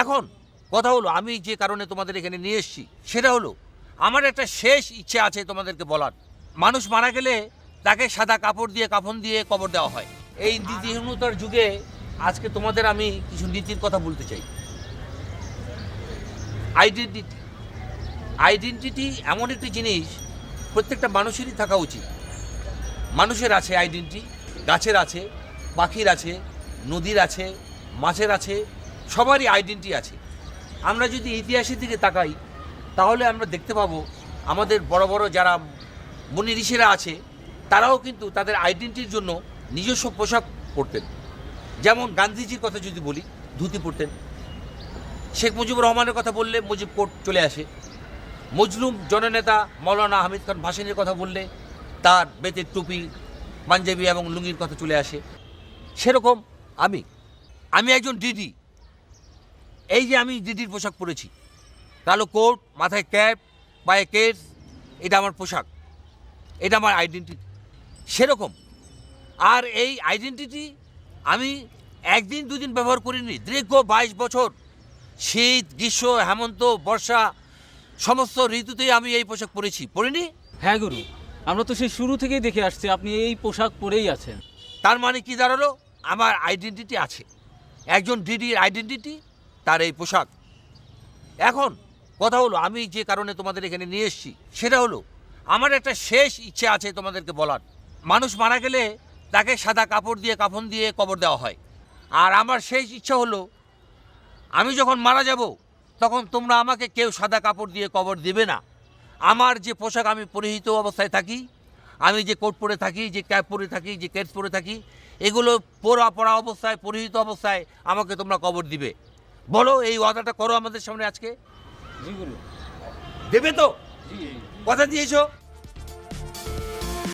এখন, কথা হলো, আমি যে কারণে তোমাদের এখানে নিয়ে এসেছি, সেটা হলো, আমার একটা শেষ ইচ্ছে আছে তোমাদেরকে বলার। মানুষ মারা গেলে তাকে সাদা কাপড় দিয়ে, কাফন দিয়ে কবর দেওয়া হয়। এই নীতিহীনতার যুগে আজকে তোমাদের আমি কিছু নীতির কথা বলতে চাই। আইডেন্টিটি আইডেন্টিটি এমন একটি জিনিস, প্রত্যেকটা মানুষেরই থাকা উচিত। মানুষের আছে আইডেন্টি গাছের আছে, পাখির আছে, নদীর আছে, মাছের আছে সবারই আইডেন্টি আছে। আমরা যদি ইতিহাসের দিকে তাকাই, তাহলে আমরা দেখতে পাবো আমাদের বড় বড় যারা মুনি ঋষিরা আছে, তারাও কিন্তু তাদের আইডেন্টিটির জন্য নিজস্ব পোশাক পরতেন। যেমন গান্ধীজির কথা যদি বলি, ধুতি পরতেন। শেখ মুজিবুর রহমানের কথা বললে মুজিব কোট চলে আসে। মজলুম জননেতা মৌলানা হামিদ খান ভাসানির কথা বললে তার বেতের টুপি, পাঞ্জাবি এবং লুঙ্গির কথা চলে আসে। সেরকম আমি। আমি একজন ডিডি। এই যে আমি ডিডির পোশাক পরেছি কালো কোট মাথায় ক্যাপ পায়ে কেস এটা আমার পোশাক এটা আমার আইডেন্টিটি সেরকম। আর এই আইডেন্টিটি আমি একদিন দুদিন ব্যবহার করিনি দীর্ঘ বাইশ বছর শীত গ্রীষ্ম হেমন্ত বর্ষা সমস্ত ঋতুতেই আমি এই পোশাক পরেছি। পরিনি? হ্যাঁ গুরু আমরা তো সেই শুরু থেকেই দেখে আসছি আপনি এই পোশাক পরেই আছেন। তার মানে কি দাঁড়াল? আমার আইডেন্টিটি আছে। একজন ডিডির আইডেন্টিটি তার এই পোশাক। এখন কথা হলো, আমি যে কারণে তোমাদের এখানে নিয়ে এসেছি, সেটা হলো, আমার একটা শেষ ইচ্ছে আছে তোমাদেরকে বলার। মানুষ মারা গেলে তাকে সাদা কাপড় দিয়ে, কাফন দিয়ে কবর দেওয়া হয়। আর আমার শেষ ইচ্ছা হলো, আমি যখন মারা যাব, তখন তোমরা আমাকে কেউ সাদা কাপড় দিয়ে কবর দেবে না। আমার যে পোশাক আমি পরিহিত অবস্থায় থাকি, আমি যে কোট পরে থাকি, যে ক্যাপ পরে থাকি, যে কেটস পরে থাকি, এগুলো পরা পরা অবস্থায়, পরিহিত অবস্থায় আমাকে তোমরা কবর দিবে। বলো এই ওয়াদাটা করো আমাদের সামনে আজকে। দেবে তো? কথা দিয়েছ?